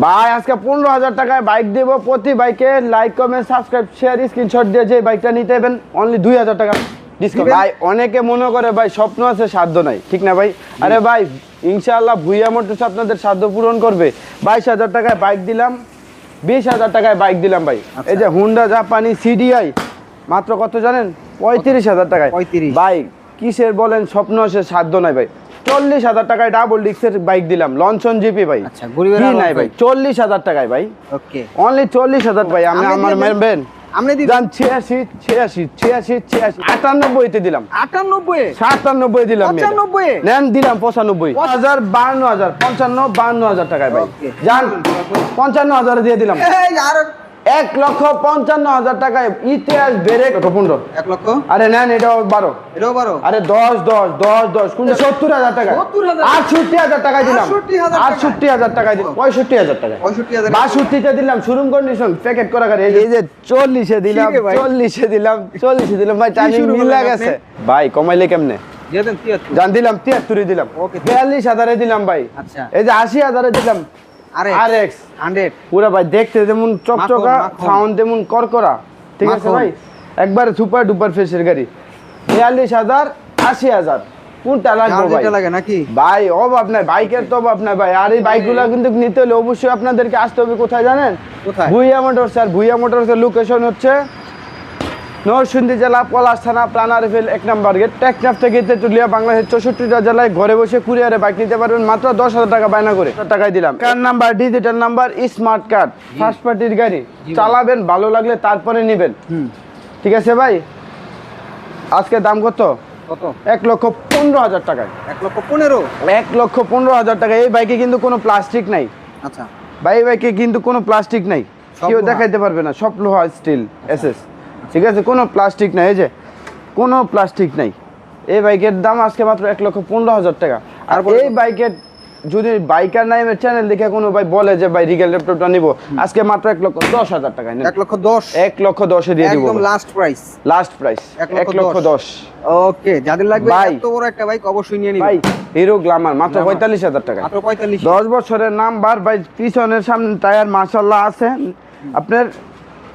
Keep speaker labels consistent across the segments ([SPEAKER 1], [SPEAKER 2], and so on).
[SPEAKER 1] ভাই আজকে পনেরো হাজার টাকায় বাইক দেব। প্রতি বাইকে like comment subscribe share screenshot দিয়ে যে বাইকটা নিতে দেবেন অনলি দুই হাজার টাকা ডিসকাউন্ট ভাই অনেকে মনে করে ভাই স্বপ্ন আছে সাধ্য নাই। ঠিক না ভাই? আরে ভাই ইনশাআল্লাহ ভুইয়া মোটরস আপনাদের সাধ্য পূরণ করবে। বাইশ হাজার টাকায় বাইক দিলাম বিশ হাজার টাকায় বাইক দিলাম ভাই। এই যে হুন্ডা জাপানি সিডিআই মাত্র কত জানেন? পঁয়ত্রিশ হাজার টাকায়।
[SPEAKER 2] 35
[SPEAKER 1] ভাই কিসের বলেন স্বপ্ন আছে সাধ্য নাই ভাই। চল্লিশ হাজার টাকায় ডাবল ডিক্সের বাইক দিলাম। লঞ্চন জিপি ভাই।
[SPEAKER 2] আচ্ছা,
[SPEAKER 1] কি নাই ভাই। চল্লিশ হাজার টাকায় ভাই।
[SPEAKER 2] ওকে।
[SPEAKER 1] অনলি চল্লিশ হাজার ভাই আমি আমার। মেনবেন দাম ছিয়াশি ছিয়াশি ছিয়াশি ছিয়াশি। আটানব্বইতে দিলাম।
[SPEAKER 2] আটানব্বই?
[SPEAKER 1] সাতানব্বই দিলাম
[SPEAKER 2] পঁচানব্বই?
[SPEAKER 1] নেন দিলাম পঁচানব্বই। হাজার বান্ন হাজার পঞ্চান্ন বান্ন হাজার টাকায় ভাই। যান পঞ্চান্ন হাজার দিয়ে দিলাম। এক লক্ষ পঞ্চান্ন হাজার টাকায় ইতিহাস বেড়ে পনেরো।
[SPEAKER 2] এক লক্ষ?
[SPEAKER 1] আরে নেন এটাও বারো।
[SPEAKER 2] এটাও বারো?
[SPEAKER 1] আরে দশ দশ দশ দশ কোনটা? সত্তর হাজার টাকা। আটষট্টি হাজার টাকায় দিলাম।
[SPEAKER 2] 68,000 টাকায়।
[SPEAKER 1] আটষট্টি হাজার টাকায় দিলাম। পঁয়ষট্টি হাজার টাকা
[SPEAKER 2] পঁয়ষট্টি হাজার
[SPEAKER 1] বাষট্টিতে দিলাম শোরুম কন্ডিশন প্যাকেট করা গাড়ি এই যে চল্লিশে দিলাম। চল্লিশে দিলাম চল্লিশে দিলাম। ভাই টাইমিং মিলা গেছে ভাই কমাইলে কেমনে? জান দিলাম তিয়াত্তরে দিলাম. বিয়াল্লিশ হাজারে দিলাম ভাই।
[SPEAKER 2] আচ্ছা।
[SPEAKER 1] এই যে আশি হাজারে দিলাম।
[SPEAKER 2] আরে
[SPEAKER 1] আর পুরো ভাই দেখতে যেমন চকচকা
[SPEAKER 2] মাখন, মাখন।
[SPEAKER 1] সাউন্ড তেমন করকরা ঠিক আছে ভাই? একবারে সুপার ডুপার ফেসের গাড়ি। বিয়াল্লিশ হাজার আশি হাজার। কোনটা লাগবে ভাই?
[SPEAKER 2] লাগে নাকি?
[SPEAKER 1] ভাই অভাব নাই বাইকের তো অভাব নাই ভাই। আর এই বাইকগুলো কিন্তু নিতে হলে অবশ্যই আপনাদেরকে আসতে হবে কোথায় জানেন?
[SPEAKER 2] কোথায়?
[SPEAKER 1] ভুইয়া মোটরস আর ভুইয়া মোটরসের লোকেশন হচ্ছে নরসিংদী জেলা পলাশ থানা প্রাণারিফিল এক নম্বর গেট। টেকনাফ থেকে তেঁতুলিয়া বাংলাদেশের চৌষট্টিটা জেলায় ঘরে বসে কুরিয়ারে বাইক নিতে পারবেন মাত্র দশ হাজার টাকা বায়না করে। টাকায় দিলাম। Card number? Digital number smart card. First পার্টির গাড়ি। চালাবেন ভালো লাগলে তারপরে নেবেন। ঠিক আছে ভাই? আজকে দাম কত? এক লক্ষ পনেরো হাজার টাকায়।
[SPEAKER 2] এক লক্ষ পনেরো?
[SPEAKER 1] এক লক্ষ পনেরো হাজার টাকা এই বাইকে কিন্তু কোনো প্লাস্টিক নাই।
[SPEAKER 2] আচ্ছা।
[SPEAKER 1] ভাই বাইকে কিন্তু কোনো প্লাস্টিক নাই। কেউ দেখাইতে পারবে না। সব লোহা স্টিল এসএস। ঠিক আছে? কোনো প্লাস্টিক নাই এই যে কোনো প্লাস্টিক নাই। এই বাইকের দাম আজকে মাত্র এক লক্ষ পনেরো হাজার টাকা। আর এই বাইকের যদি বাইকার নাইমের চ্যানেল দেখে কোনো ভাই বলে যে ভাই রিগেল ল্যাপটপটা নিবো। আজকে মাত্র এক লক্ষ দশ হাজার টাকা
[SPEAKER 2] এক লক্ষ দশ?
[SPEAKER 1] এক লক্ষ দশে দিয়ে দিব।
[SPEAKER 2] একদম লাস্ট প্রাইস
[SPEAKER 1] লাস্ট প্রাইস
[SPEAKER 2] এক লক্ষ দশ। ওকে যাদের লাগবে
[SPEAKER 1] ভাই।
[SPEAKER 2] এত বড় একটা বাইক অবশ্যই নিয়ে
[SPEAKER 1] ভাই
[SPEAKER 2] নিবেন
[SPEAKER 1] হিরো গ্লামার মাত্র পঁয়তাল্লিশ হাজার টাকা
[SPEAKER 2] মাত্র পঁয়তাল্লিশ।
[SPEAKER 1] দশ বছরের নাম্বার ভাই পিছনের সামনে টায়ার মার্শাল্লাহ আছে। আপনার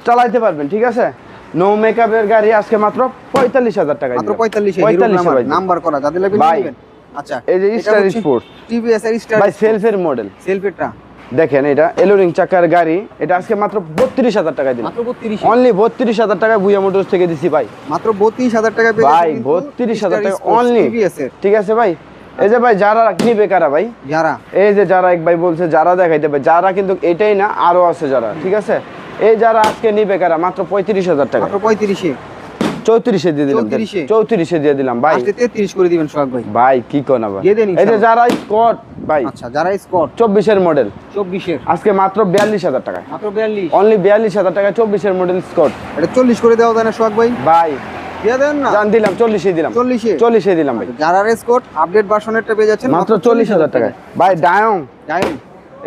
[SPEAKER 1] চালাইতে পারবেন ঠিক আছে? নো মেকআপের গাড়ি আজকে মাত্র পঁয়তাল্লিশ হাজার টাকা
[SPEAKER 2] মাত্র পঁয়তাল্লিশ নাম্বার করা যাদের লাগবে
[SPEAKER 1] ভাই।
[SPEAKER 2] আচ্ছা
[SPEAKER 1] এই যে Sport।
[SPEAKER 2] টিভিএস এর স্টার
[SPEAKER 1] ভাই সেলফের মডেল
[SPEAKER 2] সেলফিটা
[SPEAKER 1] দেখেন এটা এলোরিং চাকার গাড়ি এটা আজকে মাত্র বত্রিশ হাজার টাকা
[SPEAKER 2] বত্রিশ।
[SPEAKER 1] অনলি বত্রিশ হাজার টাকা বুয়া মোটরস থেকে দিছি ভাই
[SPEAKER 2] মাত্র বত্রিশ হাজার টাকা
[SPEAKER 1] ভাই বত্রিশ হাজার টাকা অনলি ঠিক আছে ভাই এই যে ভাই যারা নিবে কারা ভাই
[SPEAKER 2] যারা।
[SPEAKER 1] এই যে যারা এক ভাই বলছে যারা দেখাইতে পারে যারা কিন্তু এটাই না আরও আছে যারা ঠিক আছে? এই যারা আজকে নিবে কারা? মাত্র পঁয়ত্রিশ হাজার টাকা।
[SPEAKER 2] পঁয়ত্রিশে।
[SPEAKER 1] চৌত্রিশে দিয়ে দিলাম।
[SPEAKER 2] 34
[SPEAKER 1] চৌত্রিশে দিয়ে দিলাম ভাই।
[SPEAKER 2] তেত্রিশ করে দিবেন সোহাগ ভাই।
[SPEAKER 1] ভাই কি কোন আবার? এই যে যারা স্কট ভাই।
[SPEAKER 2] আচ্ছা যারা স্কট।
[SPEAKER 1] চব্বিশের মডেল
[SPEAKER 2] চব্বিশের।
[SPEAKER 1] আজকে মাত্র বিয়াল্লিশ হাজার টাকা
[SPEAKER 2] মাত্র বিয়াল্লিশ।
[SPEAKER 1] অনলি বিয়াল্লিশ হাজার টাকা চব্বিশের মডেল স্কট।
[SPEAKER 2] এটা চল্লিশ করে দেওয়া যায় না সোহাগ ভাই?
[SPEAKER 1] ভাই।
[SPEAKER 2] দেন না।
[SPEAKER 1] দিলাম চল্লিশে দিলাম।
[SPEAKER 2] চল্লিশে।
[SPEAKER 1] চল্লিশে দিলাম ভাই।
[SPEAKER 2] যারা স্কট আপডেট ভার্সনেরটা পেয়ে যাচ্ছেন
[SPEAKER 1] মাত্র চল্লিশ হাজার টাকায়। ভাই ডায়ং
[SPEAKER 2] জানেন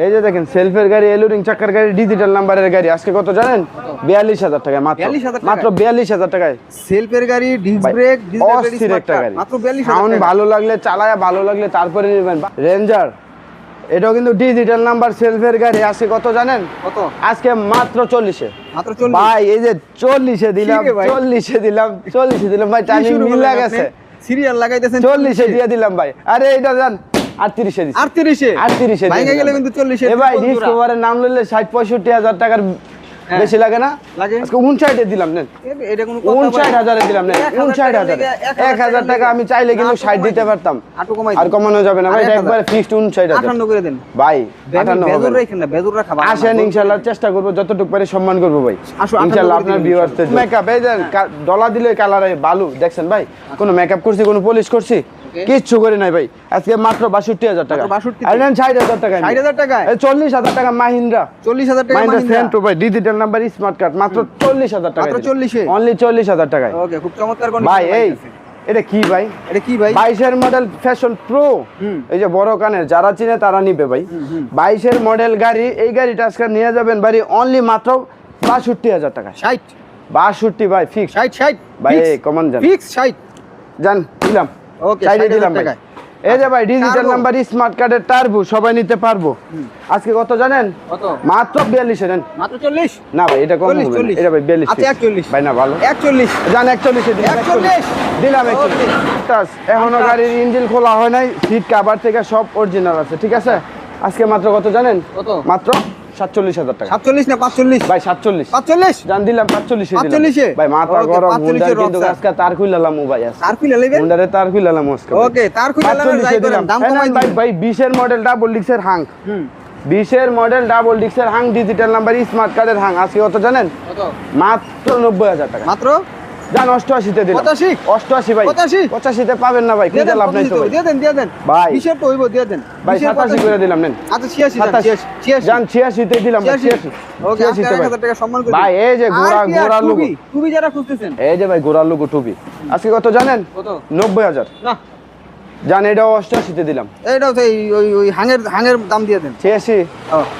[SPEAKER 1] এই যে দেখেন সেলফের গাড়ি এলুরিং চাকার গাড়ি ডিজিটাল নাম্বারের গাড়ি। আজকে কত জানেন? বিয়াল্লিশ হাজার টাকায় মাত্র।
[SPEAKER 2] 42,000
[SPEAKER 1] মাত্র বিয়াল্লিশ হাজার টাকায়।
[SPEAKER 2] সেলফের গাড়ি ডিস্ক ব্রেক
[SPEAKER 1] অস্থির একটা গাড়ি। সাউন্ড ভালো লাগলে চালায় ভালো লাগলে তারপরে নেবেন। রেঞ্জার এটাও কিন্তু ডিজিটাল নাম্বার সেলফের গাড়ি। আজকে কত জানেন?
[SPEAKER 2] কত?
[SPEAKER 1] আজকে মাত্র চল্লিশে। ভাই এই যে চল্লিশে দিলাম। চল্লিশে দিলাম চল্লিশে দিলাম। ভাই টাইমিং মিলা গেছে।
[SPEAKER 2] সিরিয়াল লাগাইতেছেন
[SPEAKER 1] চল্লিশে দিয়ে দিলাম ভাই। আরে এটা জান আটত্রিশে দিচ্ছি
[SPEAKER 2] আটত্রিশে
[SPEAKER 1] আটত্রিশে
[SPEAKER 2] ভাঙে গেলে কিন্তু চল্লিশে
[SPEAKER 1] এ ভাই ডিসকভারের নাম লইলে ষাট পঁয়ষট্টি হাজার টাকার
[SPEAKER 2] হ্যাঁ।
[SPEAKER 1] বেশি লাগে না?
[SPEAKER 2] লাগে।
[SPEAKER 1] আজকে উনষাটে দিলাম নেন।
[SPEAKER 2] এটা কোনো কথা
[SPEAKER 1] উনষাট
[SPEAKER 2] বলে-
[SPEAKER 1] দিলাম নেন।
[SPEAKER 2] এক হাজার
[SPEAKER 1] উনষাট
[SPEAKER 2] টাকা
[SPEAKER 1] হাজারে।
[SPEAKER 2] লেগে- এক
[SPEAKER 1] এক হাজার টাকা আমি চাইলে কিন্তু
[SPEAKER 2] না,
[SPEAKER 1] ষাট
[SPEAKER 2] কমাই
[SPEAKER 1] দিতে পারতাম। আর কমানো যাবে না ভাই এটা একবার ফিক্সড উনষাট হাজার।
[SPEAKER 2] আটান্ন করে দেন।
[SPEAKER 1] ভাই আটান্ন হবে।
[SPEAKER 2] বেজুর রাখেন না বেজুর রাখা ভালো
[SPEAKER 1] আসেন চেষ্টা করব যতটুকু পারি সম্মান করব ভাই।
[SPEAKER 2] আসো,
[SPEAKER 1] ইনশাল্লাহ আপনার ভিউয়ার্সদের মেকআপ এই যে ডলা দিলে কালার বালু দেখছেন ভাই? কোনো মেকআপ করছি কোনো পলিশ করছি? কিচ্ছু করি নাই ভাই। আজকে মাত্র বাষট্টি হাজার টাকা।
[SPEAKER 2] মাত্র 62
[SPEAKER 1] আর ষাট হাজার টাকা
[SPEAKER 2] ষাট হাজার টাকায়?
[SPEAKER 1] চল্লিশ হাজার টাকা মাহিন্দ্রা।
[SPEAKER 2] চল্লিশ হাজার টাকা
[SPEAKER 1] মাহিন্দ্রা
[SPEAKER 2] মাহিন্দ্রা।
[SPEAKER 1] সেন্ট্রো ভাই ডিজিটাল নাম্বার স্মার্ট কার্ড মাত্র চল্লিশ হাজার টাকা
[SPEAKER 2] মাত্র 40 এ?
[SPEAKER 1] অনলি চল্লিশ হাজার টাকায়।
[SPEAKER 2] ওকে খুব চমৎকার
[SPEAKER 1] ভাই এই এটা কি ভাই?
[SPEAKER 2] এটা কি ভাই?
[SPEAKER 1] বাইশের মডেল ফ্যাশন প্রো। এই যে বড় কানের যারা চিনে তারা নিবে ভাই। বাইশের মডেল গাড়ি এই গাড়িটা আজকে নিয়ে যাবেন বাড়ি অনলি মাত্র বাষট্টি হাজার টাকা
[SPEAKER 2] ষাট।
[SPEAKER 1] বাষট্টি ভাই ফিক্স
[SPEAKER 2] ষাট ষাট।
[SPEAKER 1] ভাই কমান যান
[SPEAKER 2] ফিক্স ষাট।
[SPEAKER 1] যান দিলাম
[SPEAKER 2] ওকে
[SPEAKER 1] সাইডে
[SPEAKER 2] ষাট
[SPEAKER 1] দিলাম
[SPEAKER 2] হাজার
[SPEAKER 1] ভাই।
[SPEAKER 2] টাকায়।
[SPEAKER 1] এই যে ভাই ডিজিটাল নাম্বার স্মার্ট কার্ডের টার্বো সবাই নিতে পারব। আজকে কত জানেন?
[SPEAKER 2] কত?
[SPEAKER 1] মাত্র বিয়াল্লিশে নেন।
[SPEAKER 2] মাত্র চল্লিশ?
[SPEAKER 1] না ভাই এটা কম হবে এটা ভাই বিয়াল্লিশ
[SPEAKER 2] আচ্ছা, একচল্লিশ।
[SPEAKER 1] ভাই না ভালো।
[SPEAKER 2] একচল্লিশ।
[SPEAKER 1] জান একচল্লিশে দিলাম
[SPEAKER 2] একচল্লিশ।
[SPEAKER 1] দিলাম একচল্লিশ। তাস, এখনও
[SPEAKER 2] আচ্ছা।
[SPEAKER 1] গাড়ির ইঞ্জিন খোলা হয় নাই সিট কাভার থেকে সব অরিজিনাল আছে ঠিক আছে? আজকে মাত্র কত জানেন?
[SPEAKER 2] কত?
[SPEAKER 1] মাত্র সাতচল্লিশ হাজার টাকা।
[SPEAKER 2] সাতচল্লিশ না পাঁচচল্লিশ?
[SPEAKER 1] ভাই সাতচল্লিশ।
[SPEAKER 2] পাঁচচল্লিশ?
[SPEAKER 1] জান দিলাম পাঁচচল্লিশে
[SPEAKER 2] পাঁচচল্লিশে?
[SPEAKER 1] ভাই মাথা গরম
[SPEAKER 2] পাঁচচল্লিশে
[SPEAKER 1] কিন্তু আজকে তার খুইলালাম ভাই
[SPEAKER 2] তার খুলে নেবেন?
[SPEAKER 1] তার খুইলালাম আজকে
[SPEAKER 2] ওকে তার খুলে নেবেন
[SPEAKER 1] পাঁচচল্লিশে
[SPEAKER 2] যাই করেন
[SPEAKER 1] দিলাম।
[SPEAKER 2] দাম কমাই
[SPEAKER 1] ভাই
[SPEAKER 2] দিন।
[SPEAKER 1] ভাই বিশের মডেল ডাবল ডিক্সের হাং বিশের model double ডিক্সের Hang digital number smart কার্ডের হাং আজকে কত জানেন? মাত্র নব্বই হাজার টাকা।
[SPEAKER 2] মাত্র?
[SPEAKER 1] জান অষ্টআশিতে দিলাম।
[SPEAKER 2] পঁচাশি?
[SPEAKER 1] অষ্টআশি ভাই।
[SPEAKER 2] পঁচাশি?
[SPEAKER 1] পঁচাশিতে পাবেন না ভাই
[SPEAKER 2] দিয়ে
[SPEAKER 1] লাভ নাই তো
[SPEAKER 2] দিয়ে দেন দিয়ে দেন।
[SPEAKER 1] ভাই।
[SPEAKER 2] বিশের তো হইব দিয়ে দেন।
[SPEAKER 1] ভাই সাতাশি। করে দিলাম নেন।
[SPEAKER 2] আচ্ছা ছিয়াশি দেন,
[SPEAKER 1] সাতাশি।
[SPEAKER 2] ছিয়াশি ছিয়াশি।
[SPEAKER 1] জান ছিয়াশিতে দিলাম
[SPEAKER 2] ছিয়াশি। ওকে টাকা সম্মান করে
[SPEAKER 1] ভাই, এই যে ঘোড়া- ঘোড়া।
[SPEAKER 2] যারা খুঁজতেছেন?
[SPEAKER 1] এই যে ভাই লোক আজকে কত জানেন?
[SPEAKER 2] কত?
[SPEAKER 1] নব্বই হাজার।
[SPEAKER 2] না।
[SPEAKER 1] জান এটাও অষ্টআশিতে দিলাম।
[SPEAKER 2] এইটাও সেই ওই ওই হাঙের হাঙের দাম দিয়ে দেন।
[SPEAKER 1] ছিয়াশি?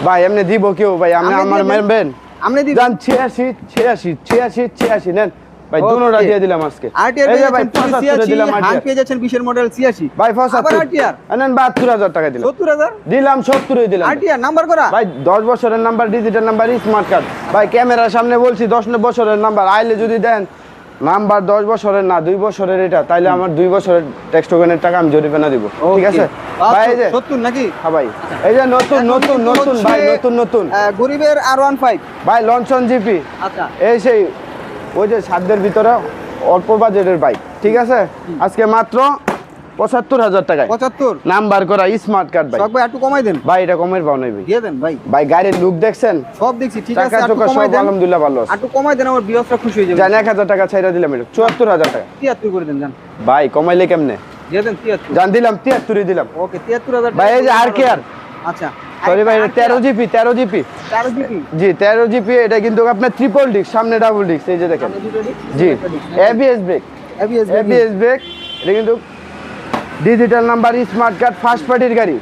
[SPEAKER 1] ভাই এমনি দিব কেউ ভাই আপনি আমার
[SPEAKER 2] দেন।
[SPEAKER 1] মারবেন
[SPEAKER 2] আপনি দিবেন
[SPEAKER 1] জান ছিয়াশি ছিয়াশি ছিয়াশি ছিয়াশি নেন। ভাই দুটোটা দিয়ে দিলাম আজকে।
[SPEAKER 2] আরটিআর পেয়ে যাচ্ছেন
[SPEAKER 1] দিলাম
[SPEAKER 2] হাং
[SPEAKER 1] আরটিআর
[SPEAKER 2] পেয়ে যাচ্ছেন মডেল ছিয়াশি
[SPEAKER 1] ভাই
[SPEAKER 2] আবার আরটিআর
[SPEAKER 1] নেন বাহাত্তর হাজার টাকা দিলাম।
[SPEAKER 2] সত্তর হাজার?
[SPEAKER 1] দিলাম সত্তরই দিলাম।
[SPEAKER 2] আরটিআর নাম্বার করা?
[SPEAKER 1] ভাই দশ বছরের number digital number smart card ভাই ক্যামেরার সামনে বলছি দশ বছরের নাম্বার আইলে যদি দেন নাম্বার দশ বছরের না দুই বছরের এটা তাইলে আমার দুই বছরের ট্যাক্স টোকেনের টাকা আমি জরিমানা দিব। ঠিক আছে? ভাই এই যে
[SPEAKER 2] সত্তর নাকি?
[SPEAKER 1] হ্যাঁ ভাই। এই যে নতুন নতুন নতুন ভাই নতুন নতুন।
[SPEAKER 2] গরিবের আর ওয়ান ফাইভ
[SPEAKER 1] ভাই লঞ্চন জিপি।
[SPEAKER 2] আচ্ছা।
[SPEAKER 1] এই সেই ওই যে সাধ্যের ভিতরে অল্প বাজেটের বাইক ঠিক আছে? আজকে মাত্র পঁচাত্তর হাজার টাকায়।
[SPEAKER 2] পঁচাত্তর?
[SPEAKER 1] নাম্বার করা স্মার্ট কার্ড ভাই
[SPEAKER 2] ভাই একটু কমাই দেন।
[SPEAKER 1] ভাই এটা কমের পাও নাই ভাই
[SPEAKER 2] দিয়ে দেন ভাই।
[SPEAKER 1] ভাই গাড়ির লুক দেখছেন?
[SPEAKER 2] সব দেখছি ঠিক আছে
[SPEAKER 1] টাকা
[SPEAKER 2] একটু কমাই দেন।
[SPEAKER 1] আলহামদুলিল্লাহ ভালো আছে।
[SPEAKER 2] একটু কমাই দেন আমার বিয়সরা খুশি হয়ে যাবে।
[SPEAKER 1] জান এক হাজার টাকা ছাইরা দিলাম এটা চুয়াত্তর হাজার টাকা।
[SPEAKER 2] তিয়াত্তর করে দেন জান।
[SPEAKER 1] ভাই কমাইলে কেমনে?
[SPEAKER 2] দিয়ে দেন তিয়াত্তর।
[SPEAKER 1] জান দিলাম তিয়াত্তরই দিলাম।
[SPEAKER 2] ওকে তিয়াত্তর হাজার
[SPEAKER 1] ভাই এই যে আর কে আর?
[SPEAKER 2] আচ্ছা।
[SPEAKER 1] সরি ভাই তেরো জিপি তেরো জিপি। জি তেরো জিপি এটা কিন্তু আপনার ট্রিপল ডিস্ক সামনে ডাবল ডিস্ক এই যে দেখেন। জি ABS brake
[SPEAKER 2] ABS
[SPEAKER 1] ABS brake এটা কিন্তু digital number smart card first পার্টির গাড়ি।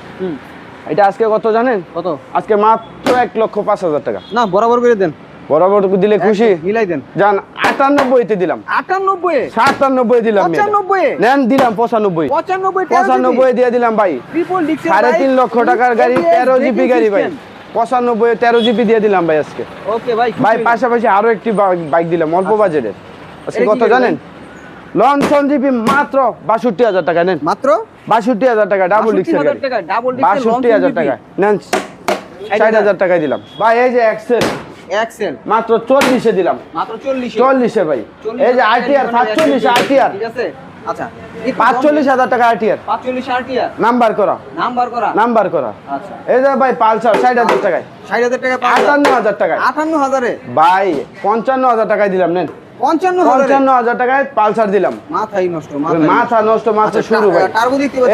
[SPEAKER 1] এটা আজকে কত জানেন?
[SPEAKER 2] কত?
[SPEAKER 1] আজকে মাত্র এক লক্ষ পাঁচ হাজার টাকা।
[SPEAKER 2] না বরাবর করে দেন।
[SPEAKER 1] বরাবর দিলে খুশি?
[SPEAKER 2] মিলাই দেন।
[SPEAKER 1] যান আটানব্বইতে দিলাম।
[SPEAKER 2] আটানব্বই?
[SPEAKER 1] সাতানব্বই দিলাম
[SPEAKER 2] পঁচানব্বই?
[SPEAKER 1] নেন দিলাম পঁচানব্বই।
[SPEAKER 2] পঁচানব্বই
[SPEAKER 1] পঁচানব্বই দিয়ে দিলাম ভাই। সাড়ে তিন লক্ষ টাকার গাড়ি তেরো জিবি গাড়ি ভাই। পঁচানব্বই তেরো জিবি দিয়ে দিলাম ভাই আজকে।
[SPEAKER 2] ওকে ভাই
[SPEAKER 1] ভাই পাশাপাশি আরও একটি বাইক দিলাম অল্প বাজেটের। আজকে কত জানেন? লঞ্চন জিপি মাত্র বাষট্টি হাজার টাকা নেন।
[SPEAKER 2] মাত্র?
[SPEAKER 1] বাষট্টি হাজার টাকা ডাবল বাষট্টি হাজার টাকা নেন। ষাট হাজার। টাকায় দিলাম। ভাই এই যে এক্সেল
[SPEAKER 2] এক্সেল
[SPEAKER 1] মাত্র চল্লিশে দিলাম।
[SPEAKER 2] মাত্র 40
[SPEAKER 1] চল্লিশে ভাই। এই যে আরটিআর সাতচল্লিশ আরটিআর
[SPEAKER 2] ঠিক আছে? আচ্ছা
[SPEAKER 1] পাঁচচল্লিশ হাজার টাকা আরটিআর
[SPEAKER 2] 45 আরটিআর
[SPEAKER 1] নাম্বার করা।
[SPEAKER 2] নাম্বার করা?
[SPEAKER 1] নাম্বার করা।
[SPEAKER 2] আচ্ছা।
[SPEAKER 1] এই যে ভাই পালসার ষাট হাজার টাকায়।
[SPEAKER 2] 60000 টাকা পাঁচ
[SPEAKER 1] আটান্ন হাজার টাকায়।
[SPEAKER 2] 58000 এ
[SPEAKER 1] ভাই পঞ্চান্ন হাজার টাকায় দিলাম নেন।
[SPEAKER 2] 55000
[SPEAKER 1] পঞ্চান্ন হাজার টাকায় পালসার দিলাম।
[SPEAKER 2] মাথাই নষ্ট
[SPEAKER 1] মাথা নষ্ট। মাত্র
[SPEAKER 2] আচ্ছা,
[SPEAKER 1] শুরু ভাই।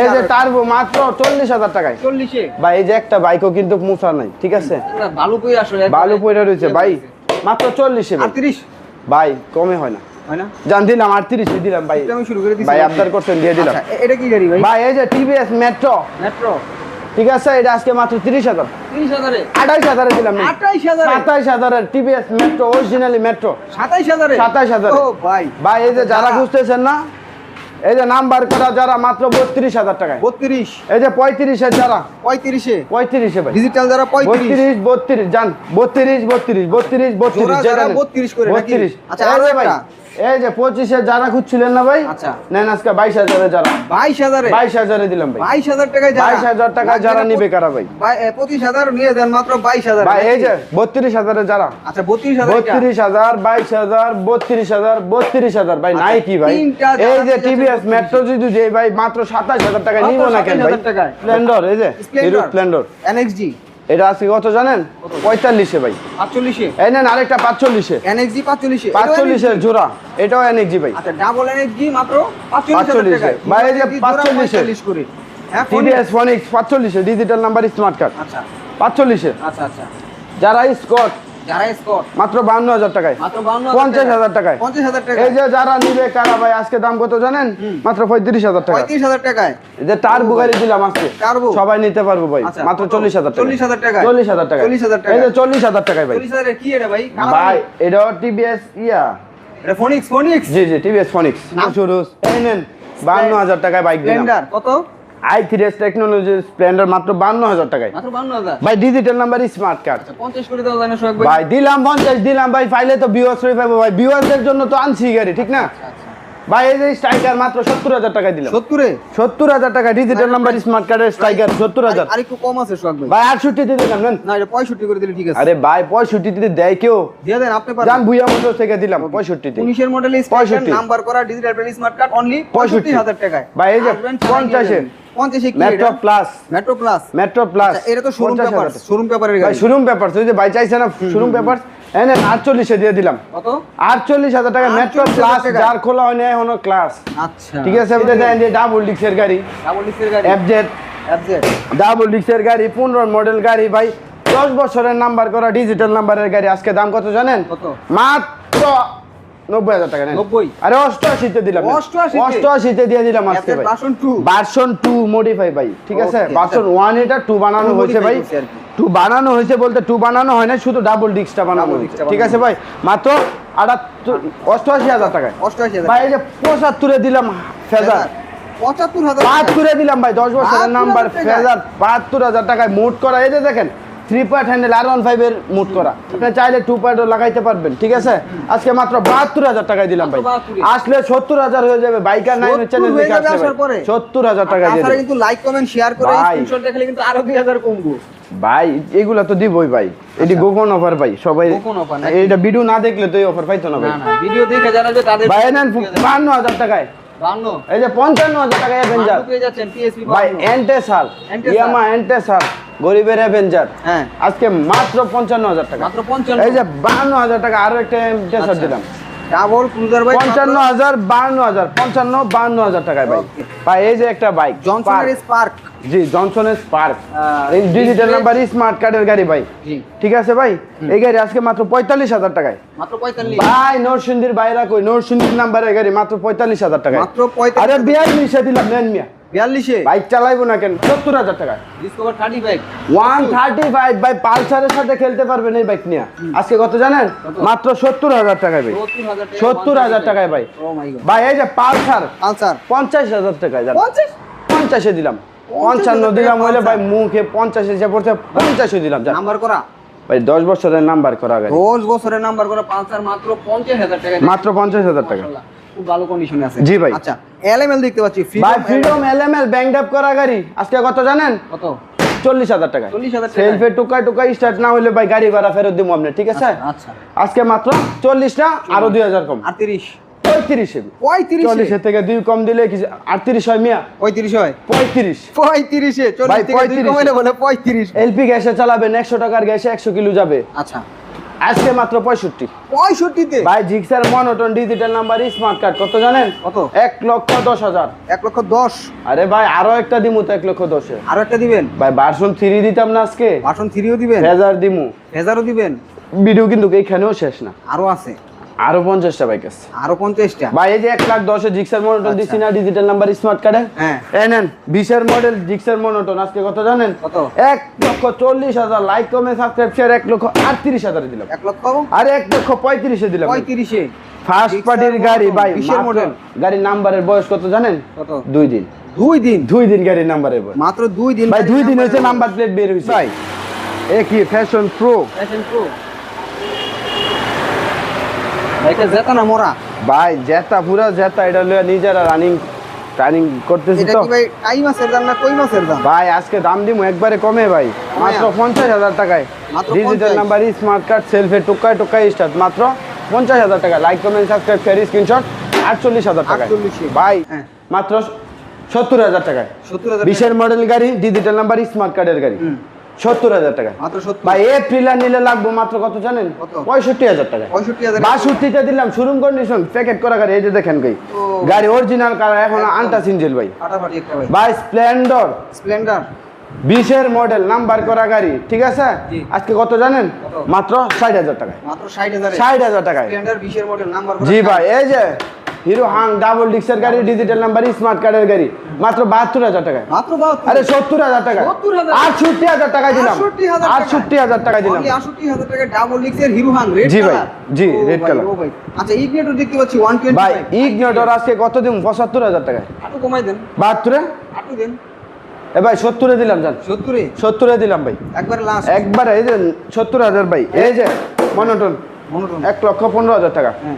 [SPEAKER 1] এই যে টার্বো মাত্র চল্লিশ হাজার টাকায়।
[SPEAKER 2] 40
[SPEAKER 1] ভাই এই যে একটা বাইকও কিন্তু মুছা নাই ঠিক আছে?
[SPEAKER 2] ভালো কই আসলে
[SPEAKER 1] বালু পয়রা রয়েছে ভাই। মাত্র চল্লিশে ভাই।
[SPEAKER 2] 38
[SPEAKER 1] ভাই কমে হয় না। জান দিলাম আটত্রিশে দিলাম ভাই।
[SPEAKER 2] আমি শুরু করে দিছি
[SPEAKER 1] ভাই আপনার করছেন দিয়ে দিলাম।
[SPEAKER 2] আচ্ছা এটা কি গাড়ি ভাই?
[SPEAKER 1] ভাই এই যে টিভিএস মেট্রো
[SPEAKER 2] মেট্রো
[SPEAKER 1] ঠিক আছে এটা আজকে মাত্র তিরিশ হাজার। আঠাইশ হাজারে দিলাম সাতাইশ হাজারের টিভিএস মেট্রো অরিজিনালি মেট্রো
[SPEAKER 2] 27000 এ
[SPEAKER 1] 27000
[SPEAKER 2] ও ভাই।
[SPEAKER 1] এই যে যারা
[SPEAKER 2] যারা-
[SPEAKER 1] খুঁজতেছেন না এই যে নাম্বার করা যারা মাত্র বত্রিশ হাজার টাকায়।
[SPEAKER 2] 32
[SPEAKER 1] এই যে পঁয়ত্রিশের যারা।
[SPEAKER 2] পঁয়ত্রিশে?
[SPEAKER 1] পঁয়ত্রিশে ভাই।
[SPEAKER 2] ডিজিটাল যারা 35
[SPEAKER 1] বত্রিশ বত্রিশ যান বত্রিশ বত্রিশ বত্রিশ বত্রিশ।
[SPEAKER 2] 32 করে
[SPEAKER 1] বত্রিশ।
[SPEAKER 2] আচ্ছা,
[SPEAKER 1] ভাই। এই যে পঁচিশে যারা খুঁজছিলেন না ভাই?
[SPEAKER 2] আচ্ছা।
[SPEAKER 1] নেন আজকে বাইশ হাজারে যারা।
[SPEAKER 2] 22000 এ
[SPEAKER 1] বাইশ হাজারে দিলাম ভাই।
[SPEAKER 2] 22000 টাকায়
[SPEAKER 1] বাইশ হাজার টাকা যারা নিবে কারা ভাই?
[SPEAKER 2] ভাই 25000 নিয়ে দেন মাত্র 22000
[SPEAKER 1] ভাই এই যে বত্রিশ হাজারে যারা।
[SPEAKER 2] আচ্ছা 32000 এটা।
[SPEAKER 1] বত্রিশ হাজার বাইশ হাজার বত্রিশ হাজার বত্রিশ হাজার। ভাই নাই কি ভাই। এই যে টিভিএস মেট্রো যদি যে ভাই মাত্র সাতাশ হাজার টাকা নিব না কেন ভাই? স্প্লেন্ডর এই যে স্প্লেন্ডর
[SPEAKER 2] NXG
[SPEAKER 1] এটা আজকে কত জানেন? পঁয়তাল্লিশে ভাই।
[SPEAKER 2] 48
[SPEAKER 1] এই নেন আরেকটা পাঁচচল্লিশে।
[SPEAKER 2] NXG 45
[SPEAKER 1] পাঁচচল্লিশের জোড়া। এটাও এনেছি ভাই।
[SPEAKER 2] আচ্ছা ডাবল NXG মাত্র 45000
[SPEAKER 1] 45 এ।
[SPEAKER 2] টাকায়।
[SPEAKER 1] ভাই, এই যে
[SPEAKER 2] NXG জোড়া
[SPEAKER 1] 45 এ।
[SPEAKER 2] 45 করে। হ্যাঁ
[SPEAKER 1] টিভিএস ফনিক্স পাঁচচল্লিশে ডিজিটাল নাম্বার স্মার্ট কার্ড
[SPEAKER 2] আচ্ছা।
[SPEAKER 1] পাঁচচল্লিশে।
[SPEAKER 2] আচ্ছা আচ্ছা।
[SPEAKER 1] যারা স্কট
[SPEAKER 2] যারা স্কট
[SPEAKER 1] মাত্র টাকায়।
[SPEAKER 2] মাত্র 52000
[SPEAKER 1] পঞ্চাশ হাজার টাকায়।
[SPEAKER 2] 50000 টাকা
[SPEAKER 1] এই যে যারা নিবে কারা ভাই আজকে দাম কত জানেন? মাত্র পঁয়ত্রিশ হাজার টাকা।
[SPEAKER 2] 35000 টাকায়।
[SPEAKER 1] এই যে টার বুগারি দিলাম আজকে। সবাই নিতে পারব ভাই।
[SPEAKER 2] আচ্ছা,
[SPEAKER 1] মাত্র
[SPEAKER 2] কত?
[SPEAKER 1] চল্লিশ হাজার টাকা
[SPEAKER 2] 40,000 টাকায়?
[SPEAKER 1] চল্লিশ হাজার টাকা
[SPEAKER 2] 40,000 টাকায়?
[SPEAKER 1] এই যে টাকায় ভাই।
[SPEAKER 2] 40000 এর কি এটা ভাই?
[SPEAKER 1] ভাই এটাও টিভিএস ইয়া।
[SPEAKER 2] এটা Phoenix Phoenix
[SPEAKER 1] G G TVS Phoenix
[SPEAKER 2] নাম?
[SPEAKER 1] শুরু এই নেন বান্ন হাজার টাকায় বাইক দিলাম।
[SPEAKER 2] কত?
[SPEAKER 1] I three S technology Splendor মাত্র বান্ন হাজার টাকায়। ভাই ডিজিটাল নাম্বার স্মার্ট কার্ড
[SPEAKER 2] পঞ্চাশ করে দেওয়া যায় না ভাই?
[SPEAKER 1] দিলাম পঞ্চাশ দিলাম ভাই ফাইলে তো বিওয়াস পাবো ভাই। বিওয়াসের জন্য তো আনছি গাড়ি ঠিক না?
[SPEAKER 2] আচ্ছা
[SPEAKER 1] ভাই এই যে স্ট্রাইকার মাত্র সত্তর হাজার টাকায় দিলাম।
[SPEAKER 2] সত্তরে?
[SPEAKER 1] সত্তর হাজার টাকা ডিজিটাল নাম্বার স্মার্ট কার্ডের স্ট্রাইকার সত্তর হাজার।
[SPEAKER 2] আর একটু কম আছে সোহাগ ভাই।
[SPEAKER 1] আটষট্টিতে দিলাম নেন।
[SPEAKER 2] না এটা পঁয়ষট্টি করে দিলে ঠিক আছে।
[SPEAKER 1] আরে ভাই পঁয়ষট্টিতে দেয় কেউ?
[SPEAKER 2] দিয়ে দেন আপনি পারেন
[SPEAKER 1] ভুইয়া মোটর থেকে দিলাম পঁয়ষট্টিতে
[SPEAKER 2] উনিশের মডেল
[SPEAKER 1] 65
[SPEAKER 2] নাম্বার করা ডিজিটাল স্মার্ট কার্ড অনলি পঁয়ষট্টি। হাজার টাকায়।
[SPEAKER 1] ভাই, এই যে 50 এ।
[SPEAKER 2] পঞ্চাশে কি
[SPEAKER 1] Metro plus
[SPEAKER 2] Metro plus
[SPEAKER 1] Metro plus
[SPEAKER 2] এটা তো শোরুম পেপার শোরুম পেপারের গাড়ি।
[SPEAKER 1] শোরুম পেপার তুই যে ভাই চাইছে না শোরুম পেপার এনে দিয়ে দিলাম।
[SPEAKER 2] কত?
[SPEAKER 1] টাকা মেট্রো
[SPEAKER 2] 48,000
[SPEAKER 1] প্লাস যার খোলা হয় না এখনও ক্লাস
[SPEAKER 2] আচ্ছা।
[SPEAKER 1] ঠিক আছে আপনি দেন যে ডাবল ডিক্সের গাড়ি।
[SPEAKER 2] ডাবল ডিস্কের গাড়ি।
[SPEAKER 1] এফজেড
[SPEAKER 2] এফজেড
[SPEAKER 1] ডাবল ডিক্সের গাড়ি পনেরো মডেল গাড়ি ভাই। দশ বছরের নাম্বার করা ডিজিটাল নাম্বারের গাড়ি। আজকে দাম কত জানেন?
[SPEAKER 2] কত?
[SPEAKER 1] মাত্র নব্বই হাজার টাকা নেন।
[SPEAKER 2] 90
[SPEAKER 1] আরে অষ্টআশিতে দিলাম। অষ্টআশিতে? দিয়ে দিলাম আজকে ভাই।
[SPEAKER 2] ভার্সন
[SPEAKER 1] টু মডিফাই ভাই ঠিক আছে? ভার্সন ওয়ান এটা টু বানানো হয়েছে ভাই।
[SPEAKER 2] করছে আর কি।
[SPEAKER 1] টু বানানো হয়েছে বলতে টু বানানো হয় না শুধু ডাবল ডিস্কটা বানানো হয়েছে। ঠিক আছে ভাই? মাত্র আটাত্তর অষ্টআশি হাজার টাকায়।
[SPEAKER 2] অষ্টআশি
[SPEAKER 1] ভাই এই যে পঁচাত্তরে দিলাম ফেজার।
[SPEAKER 2] পঁচাত্তর হাজার।
[SPEAKER 1] বাহাত্তরে দিলাম ভাই দশ বছরের
[SPEAKER 2] 72
[SPEAKER 1] নাম্বার ফেজার বাহাত্তর হাজার টাকায় মুট করা। এই যে দেখেন থ্রি পার্ট হ্যান্ডেল আর ওয়ান ফাইভের মুট করা। আপনি চাইলে টু পার্টও লাগাইতে পারবেন ঠিক আছে? আজকে মাত্র বাহাত্তর হাজার টাকায় দিলাম ভাই। আসলে সত্তর হাজার হয়ে যাবে বাইকার নাইন চ্যানেল? সত্তর হাজার টাকা দিয়ে
[SPEAKER 2] কিন্তু লাইক কমেন্ট শেয়ার করে। স্ক্রিনশট দেখালে কিন্তু আরও 2000 কমবো।
[SPEAKER 1] ভাই এগুলা তো দিবই ভাই। এটি গোপন অফার ভাই সবাই
[SPEAKER 2] আচ্ছা।
[SPEAKER 1] এটা ভিডিও না দেখলে তো এই অফার পাইতো না ভাই।
[SPEAKER 2] ভিডিও দেখে জানা যে তাদের
[SPEAKER 1] ভাই নেন বান্ন হাজার টাকায়।
[SPEAKER 2] 52
[SPEAKER 1] এই যে পঞ্চান্ন হাজার টাকা অ্যাভেঞ্জার ভাই
[SPEAKER 2] এন্টেসাল
[SPEAKER 1] ইয়ামা এন্টেসার গরিবের অ্যাভেঞ্জার
[SPEAKER 2] হ্যাঁ।
[SPEAKER 1] আজকে মাত্র পঞ্চান্ন হাজার টাকা।
[SPEAKER 2] মাত্র 55
[SPEAKER 1] এই যে বান্ন হাজার টাকা আরও একটা
[SPEAKER 2] আচ্ছা।
[SPEAKER 1] দিলাম।
[SPEAKER 2] ডাবল ক্রুজার বাইক
[SPEAKER 1] পঞ্চান্ন হাজার বান্ন হাজার পঞ্চান্ন বান্ন হাজার টাকায় বাইক ভাই এই যে একটা বাইক
[SPEAKER 2] জনসনের স্পার্ক
[SPEAKER 1] জি জনসনের স্পার্ক
[SPEAKER 2] আহ,
[SPEAKER 1] এই ডিজিটাল নাম্বার স্মার্ট কার্ডের গাড়ি ভাই। ঠিক আছে ভাই? এই গাড়ি আজকে মাত্র পঁয়তাল্লিশ হাজার টাকায়।
[SPEAKER 2] মাত্র 45
[SPEAKER 1] ভাই নরসিংদীর বাইরা কই? নরসিংদীর নাম্বারের গাড়ি মাত্র পঁয়তাল্লিশ হাজার টাকায়।
[SPEAKER 2] মাত্র 45
[SPEAKER 1] আরে বিয়াল্লিশে দিলাম নেন মিয়া।
[SPEAKER 2] 42 এ
[SPEAKER 1] বাইক চালাইবো না কেন? সত্তর হাজার টাকায়
[SPEAKER 2] Discover 35
[SPEAKER 1] one thirty five by পালসারের সাথে খেলতে পারবেন এই বাইক নিয়ে। আজকে কত জানেন? মাত্র সত্তর হাজার টাকায় ভাই
[SPEAKER 2] 70000 টাকা
[SPEAKER 1] সত্তর হাজার টাকায় ভাই
[SPEAKER 2] ও মাই গড
[SPEAKER 1] ভাই এই যে পালসার।
[SPEAKER 2] পালসার।
[SPEAKER 1] পঞ্চাশ হাজার টাকায় জান পঞ্চাশে? দিলাম। পঞ্চান্ন
[SPEAKER 2] টাকা
[SPEAKER 1] দিলাম হইলে ভাই মুখে পঞ্চাশে যে পড়ছে পঞ্চাশে দিলাম
[SPEAKER 2] নাম্বার করা?
[SPEAKER 1] ভাই দশ বছরের নাম্বার করা
[SPEAKER 2] 10 বছরের নাম্বার করা পালসার মাত্র 50000 টাকা
[SPEAKER 1] মাত্র পঞ্চাশ হাজার টাকা।
[SPEAKER 2] খুব ভালো কন্ডিশনে আছে।
[SPEAKER 1] জি ভাই।
[SPEAKER 2] আচ্ছা এলএমএল দেখতে পাচ্ছি
[SPEAKER 1] ভাই
[SPEAKER 2] ফ্রিডম
[SPEAKER 1] ফ্রিডম এল এম ব্যাংক আপ করা গাড়ি আজকে কত জানেন?
[SPEAKER 2] কত?
[SPEAKER 1] চল্লিশ হাজার টাকা
[SPEAKER 2] 40,000 টাকা।
[SPEAKER 1] সেলফে টুকাই টুকাই স্টার্ট না হলে ভাই গাড়ি ভাড়া ফেরত দিব আপনি ঠিক আছে?
[SPEAKER 2] আচ্ছা
[SPEAKER 1] আজকে মাত্র আরও দুই হাজার কম।
[SPEAKER 2] 38
[SPEAKER 1] পঁয়ত্রিশে
[SPEAKER 2] 35
[SPEAKER 1] চল্লিশের থেকে দুই কম দিলে কি আটত্রিশ হয় মিয়া?
[SPEAKER 2] 35 হয়।
[SPEAKER 1] পঁয়ত্রিশ।
[SPEAKER 2] 35 এ 40
[SPEAKER 1] ভাই,
[SPEAKER 2] থেকে দুই কমাইলে বলে 35
[SPEAKER 1] এলপি গ্যাসে চালাবেন একশো টাকার গ্যাসে একশো কিলো যাবে।
[SPEAKER 2] আচ্ছা।
[SPEAKER 1] আজকে মাত্র পঁয়ষট্টি।
[SPEAKER 2] 65 তে
[SPEAKER 1] ভাই Gixxer Monotone digital number smart card কত জানেন?
[SPEAKER 2] কত?
[SPEAKER 1] এক লক্ষ দশ হাজার।
[SPEAKER 2] এক লক্ষ 10
[SPEAKER 1] আরে ভাই আরও একটা দিমু তো এক লক্ষ দশে।
[SPEAKER 2] আরও একটা দিবেন?
[SPEAKER 1] ভাই ভার্সন থ্রি দিতাম না আজকে।
[SPEAKER 2] ভার্সন থ্রিও দিবেন?
[SPEAKER 1] হেজার দিমু।
[SPEAKER 2] হেজারও দিবেন?
[SPEAKER 1] ভিডিও কিন্তু এইখানেও শেষ না।
[SPEAKER 2] আরও আছে।
[SPEAKER 1] আরও পঞ্চাশটা বাইক আছে।
[SPEAKER 2] আরও 50 টা
[SPEAKER 1] ভাই এই যে এক লাখ দশে জিক্সার মনোটন
[SPEAKER 2] আচ্ছা।
[SPEAKER 1] দিচ্ছি না ডিজিটাল নাম্বার স্মার্ট কার্ডে
[SPEAKER 2] হ্যাঁ।
[SPEAKER 1] নেন বিশের মডেল জিক্সার মনোটন আজকে কত জানেন?
[SPEAKER 2] কত?
[SPEAKER 1] এক লক্ষ চল্লিশ হাজার। লাইক কমে সাবস্ক্রাইব শেয়ার এক লক্ষ আটত্রিশ হাজারে দিলাম।
[SPEAKER 2] 1 লক্ষ
[SPEAKER 1] আরে এক লক্ষ পঁয়ত্রিশে দিলাম।
[SPEAKER 2] 35 এ
[SPEAKER 1] ফার্স্ট পার্টির গাড়ি ভাই
[SPEAKER 2] বিশের model।
[SPEAKER 1] গাড়ির নাম্বারের বয়স কত জানেন?
[SPEAKER 2] কত?
[SPEAKER 1] দুই দিন।
[SPEAKER 2] দুই দিন?
[SPEAKER 1] দুই দিন গাড়ির নাম্বারের বয়স।
[SPEAKER 2] মাত্র দুই দিন
[SPEAKER 1] ভাই দুই দিন হয়েছে নাম্বার প্লেট বের হয়েছে ভাই। এ কি ফ্যাশন প্রো
[SPEAKER 2] ফ্যাশন প্রো এটা জেতা না মোরা?
[SPEAKER 1] ভাই জেতা পুরা জেতা এটা লইয়া নিজেরা রানিং রানিং করতেছি তো।
[SPEAKER 2] ভাই টাই মাসের দাম না কই মাসের দাম?
[SPEAKER 1] ভাই আজকে দাম দিমু একবারে কমে ভাই। মাত্র পঞ্চাশ হাজার টাকায়। ডিজিটাল নাম্বার স্মার্ট কার্ড সেলফে টুকায় টুকায় স্টার্ট মাত্র পঞ্চাশ হাজার টাকা। Like comment subscribe share screenshot আটচল্লিশ হাজার
[SPEAKER 2] 48
[SPEAKER 1] ভাই
[SPEAKER 2] হ্যাঁ।
[SPEAKER 1] মাত্র সত্তর হাজার টাকায়।
[SPEAKER 2] 70000
[SPEAKER 1] বিশের মডেল গাড়ি ডিজিটাল নাম্বার স্মার্ট কার্ডের গাড়ি। সত্তর হাজার টাকা।
[SPEAKER 2] মাত্র 70
[SPEAKER 1] ভাই এ প্রিলার নিলে লাগবো মাত্র কত জানেন? পঁয়ষট্টি হাজার টাকা।
[SPEAKER 2] 65000
[SPEAKER 1] বাষট্টিতে দিলাম শোরুম কন্ডিশন প্যাকেট করা গাড়ি এই যে দেখেন
[SPEAKER 2] ও।
[SPEAKER 1] গাড়ি অরিজিনাল কালার এখন আনটাচ ইঞ্জিল ভাই।
[SPEAKER 2] ভাই।
[SPEAKER 1] ভাই স্প্লেন্ডর
[SPEAKER 2] স্প্লেন্ডার
[SPEAKER 1] বিশের মডেল নাম্বার করা গাড়ি ঠিক আছে? আজকে কত জানেন? মাত্র ষাট হাজার টাকা।
[SPEAKER 2] মাত্র 60000 এ
[SPEAKER 1] ষাট হাজার টাকা
[SPEAKER 2] স্প্লেন্ডার 20 এর মডেল নাম্বার
[SPEAKER 1] জি ভাই এই যে হিরো হাং ডাবল ডিক্সের গাড়ি ডিজিটাল নাম্বার স্মার্ট কার্ডের গাড়ি। মাত্র বাহাত্তর হাজার টাকায়।
[SPEAKER 2] মাত্র
[SPEAKER 1] আরে সত্তর হাজার টাকা।
[SPEAKER 2] 70,000
[SPEAKER 1] আটষট্টি হাজার টাকায় দিলাম।
[SPEAKER 2] 68,000 টাকা।
[SPEAKER 1] আটষট্টি হাজার টাকা দিলাম।
[SPEAKER 2] Only 68000 টাকা ডাবল লিক্সের হিরো হাং
[SPEAKER 1] জি ভাই, জি, red color।
[SPEAKER 2] আচ্ছা ইগনিটর দেখতে পাচ্ছি 125
[SPEAKER 1] ভাই ইগনিটর আজকে কত দিন পঁচাত্তর হাজার টাকায়।
[SPEAKER 2] একটু কমাই দেন।
[SPEAKER 1] বাহাত্তরে?
[SPEAKER 2] একটু দেন।
[SPEAKER 1] এ ভাই সত্তরে দিলাম জান।
[SPEAKER 2] সত্তরে?
[SPEAKER 1] সত্তরে দিলাম ভাই।
[SPEAKER 2] একবার লাস্ট
[SPEAKER 1] একবার এই যে সত্তর হাজার ভাই। এই যে মনোটন।
[SPEAKER 2] মনোটন।
[SPEAKER 1] এক লক্ষ পনেরো হাজার টাকা।
[SPEAKER 2] হ্যাঁ?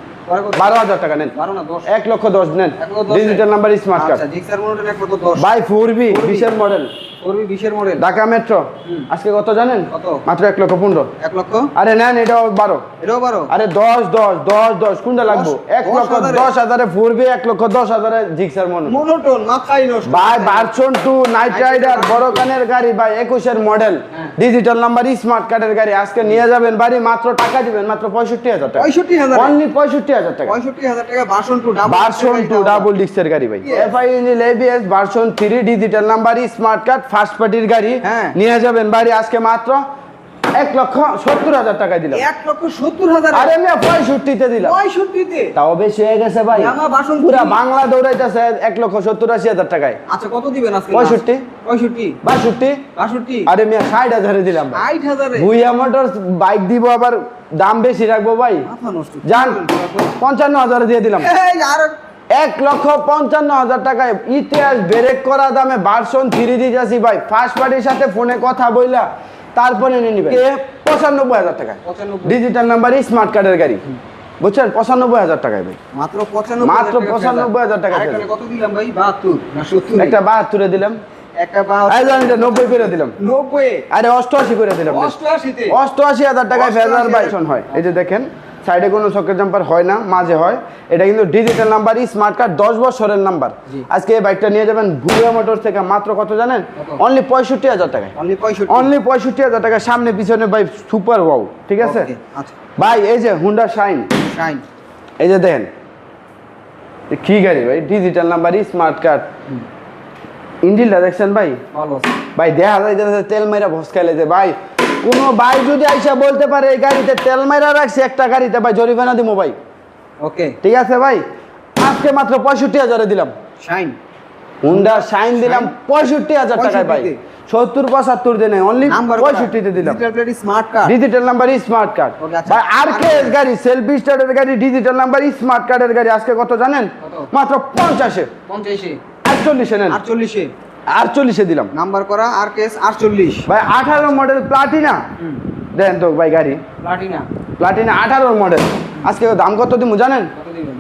[SPEAKER 1] বারো হাজার টাকা নেন। এক লক্ষ দশ নেন। ডিজিটাল নাম্বার স্মার্ট কার্ড
[SPEAKER 2] আচ্ছা
[SPEAKER 1] বাই ফোর বি বিশের মডেল
[SPEAKER 2] মডেল
[SPEAKER 1] ঢাকা মেট্রো আজকে কত জানেন?
[SPEAKER 2] কত?
[SPEAKER 1] মাত্র এক লক্ষ পনেরো।
[SPEAKER 2] এক লক্ষ?
[SPEAKER 1] আরে নেন এটাও বারো।
[SPEAKER 2] এটাও বারো?
[SPEAKER 1] আরে দশ দশ দশ দশ কোনটা লাগবো? এক লক্ষ দশ হাজারে ফোর বি এক লক্ষ দশ হাজারে জিক্সার মনে।
[SPEAKER 2] মনোটন মাথায়
[SPEAKER 1] ভাই ভার্সন টু নাইট রাইডার বড় কানের গাড়ি ভাই একুশের মডেল। ডিজিটাল নাম্বার স্মার্ট কার্ডের গাড়ি। আজকে নিয়ে যাবেন বাড়ি মাত্র টাকা দিবেন মাত্র পঁয়ষট্টি হাজার টাকা।
[SPEAKER 2] পঁয়ষট্টি হাজার
[SPEAKER 1] অনলি পঁয়ষট্টি হাজার টাকা।
[SPEAKER 2] পঁয়ষট্টি হাজার টাকা version two double
[SPEAKER 1] version two double ডিস্কের গাড়ি। ভাই. FI engine ABS version three digital number smart card first পার্টির গাড়ি
[SPEAKER 2] হ্যাঁ।
[SPEAKER 1] নিয়ে যাবেন। বাড়ি আজকে মাত্র এক লক্ষ সত্তর হাজার টাকা দিলাম।
[SPEAKER 2] এক লক্ষ সত্তর হাজার
[SPEAKER 1] আরে আমি পঁয়ষট্টিতে দিলাম।
[SPEAKER 2] পঁয়ষট্টিতে?
[SPEAKER 1] তাও বেশি হয়ে গেছে ভাই।
[SPEAKER 2] জামা বাসন
[SPEAKER 1] পুরা বাংলা দৌড়াইতেছে এক লক্ষ সত্তর আশি হাজার টাকায়।
[SPEAKER 2] আচ্ছা কত দিবেন আজকে
[SPEAKER 1] পঁয়ষট্টি।
[SPEAKER 2] পঁয়ষট্টি।
[SPEAKER 1] বাষট্টি।
[SPEAKER 2] বাষট্টি।
[SPEAKER 1] আরে মিয়া ষাট হাজারে দিলাম।
[SPEAKER 2] ষাট হাজারে?
[SPEAKER 1] ভুইয়া মোটরস বাইক দিব আবার দাম বেশি রাখব ভাই। যান পঞ্চান্ন হাজারে দিয়ে দিলাম।
[SPEAKER 2] এই আর
[SPEAKER 1] এক লক্ষ পঞ্চান্ন হাজার টাকায় ইতিহাস ব্রেক করা দামে ভার্সন থ্রি দিতেছি ভাই। ফার্স্ট পার্টির সাথে ফোনে কথা বইলা তারপরে নিয়ে নিবেন এ পঁচানব্বই হাজার টাকায়। ডিজিটাল নাম্বার স্মার্ট কার্ডের গাড়ি। বুঝছেন? পঁচানব্বই হাজার টাকায় ভাই।
[SPEAKER 2] মাত্র পঁচানব্বই
[SPEAKER 1] মাত্র পঁচানব্বই হাজার টাকা।
[SPEAKER 2] কত দিলাম ভাই? বাহাত্তর
[SPEAKER 1] একটা দিলাম। দিলাম। অষ্টআশি দিলাম। হাজার টাকায় ফেজার
[SPEAKER 2] হাজার
[SPEAKER 1] হয়। এই যে দেখেন সাইডে কোনো সকেট জাম্পার হয় না মাঝে হয়। এটা কিন্তু ডিজিটাল নাম্বার স্মার্ট কার্ড দশ বছরের নাম্বার। আজকে এই বাইকটা নিয়ে যাবেন ভুয়া মোটর থেকে মাত্র কত জানেন? অনলি পঁয়ষট্টি হাজার টাকায়।
[SPEAKER 2] অনলি পঁয়ষট্টি।
[SPEAKER 1] হাজার টাকা সামনে পিছনে ভাই সুপার ওয়াও ঠিক আছে?
[SPEAKER 2] আচ্ছা।
[SPEAKER 1] ভাই এই যে হুন্ডা শাইন
[SPEAKER 2] শাইন
[SPEAKER 1] এই যে দেখেন কি গাড়ি ভাই ডিজিটাল নাম্বার স্মার্ট কার্ড। ইঞ্জিনটা দেখছেন ভাই?
[SPEAKER 2] ভালো
[SPEAKER 1] ভাই দেখা যায় তেল মাইরা ভস খাইলেছে ভাই কোনো ভাই যদি আইসা বলতে পারে এই গাড়িতে তেল মাইরা রাখছে একটা গাড়িতে ভাই জরিমানা দিব ভাই।
[SPEAKER 2] ওকে।
[SPEAKER 1] ঠিক আছে ভাই? আজকে মাত্র পঁয়ষট্টি হাজারে দিলাম।
[SPEAKER 2] শাইন
[SPEAKER 1] হুন্ডা শাইন দিলাম পঁয়ষট্টি হাজার টাকায় ভাই।
[SPEAKER 2] 65
[SPEAKER 1] সত্তর পঁচাত্তর দিনে অনলি
[SPEAKER 2] নাম্বার
[SPEAKER 1] পঁয়ষট্টিতে দিলাম।
[SPEAKER 2] Digital smart card
[SPEAKER 1] digital number smart card. ভাই আর কে গাড়ি সেলফি স্টার্টের গাড়ি ডিজিটাল নাম্বার স্মার্ট কার্ডের গাড়ি। আজকে কত জানেন? মাত্র পঞ্চাশে।
[SPEAKER 2] পঞ্চাশে।
[SPEAKER 1] আটচল্লিশে নেন।
[SPEAKER 2] আটচল্লিশে।
[SPEAKER 1] আটচল্লিশে দিলাম।
[SPEAKER 2] নাম্বার করা আর কেস আটচল্লিশ।
[SPEAKER 1] ভাই আঠারো মডেল প্লাটিনা। দেন তো ভাই গাড়ি।
[SPEAKER 2] প্লাটিনা।
[SPEAKER 1] প্লাটিনা আঠারোর মডেল। আজকে দাম কত দিব জানেন?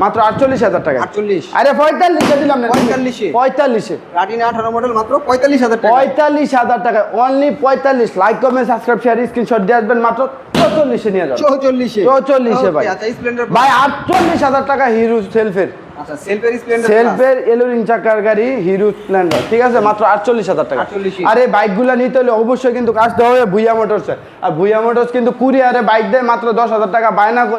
[SPEAKER 1] মাত্র আটচল্লিশ হাজার টাকা।
[SPEAKER 2] আটচল্লিশ।
[SPEAKER 1] আরে পঁয়তাল্লিশে দিলাম না
[SPEAKER 2] 45 এ?
[SPEAKER 1] পঁয়তাল্লিশে।
[SPEAKER 2] প্লাটিনা আঠারো মডেল মাত্র পঁয়তাল্লিশ হাজার টাকা।
[SPEAKER 1] পঁয়তাল্লিশ হাজার টাকা। অনলি পঁয়তাল্লিশ। Like comment subscribe share screenshot দিয়ে আসবেন মাত্র চৌচল্লিশে নিয়ে যাবেন।
[SPEAKER 2] চৌচল্লিশে।
[SPEAKER 1] চৌচল্লিশে ভাই।
[SPEAKER 2] আচ্ছা স্প্লেন্ডার
[SPEAKER 1] ভাই আটচল্লিশ হাজার টাকা হিরো সেলফের।
[SPEAKER 2] সেলফের স্প্লেন্ডার
[SPEAKER 1] সেলফের এলোরিং চাকার গাড়ি হিরো স্প্লেন্ডার ঠিক আছে? মাত্র আটচল্লিশ হাজার টাকা।
[SPEAKER 2] 48
[SPEAKER 1] আর এই বাইকগুলো নিতে হলে অবশ্যই কিন্তু কাজ দেওয়া হবে ভুইয়া মোটরসে আর ভুইয়া মোটরস কিন্তু কুরিয়ারে বাইক দেয় মাত্র দশ হাজার টাকা বায়না করে।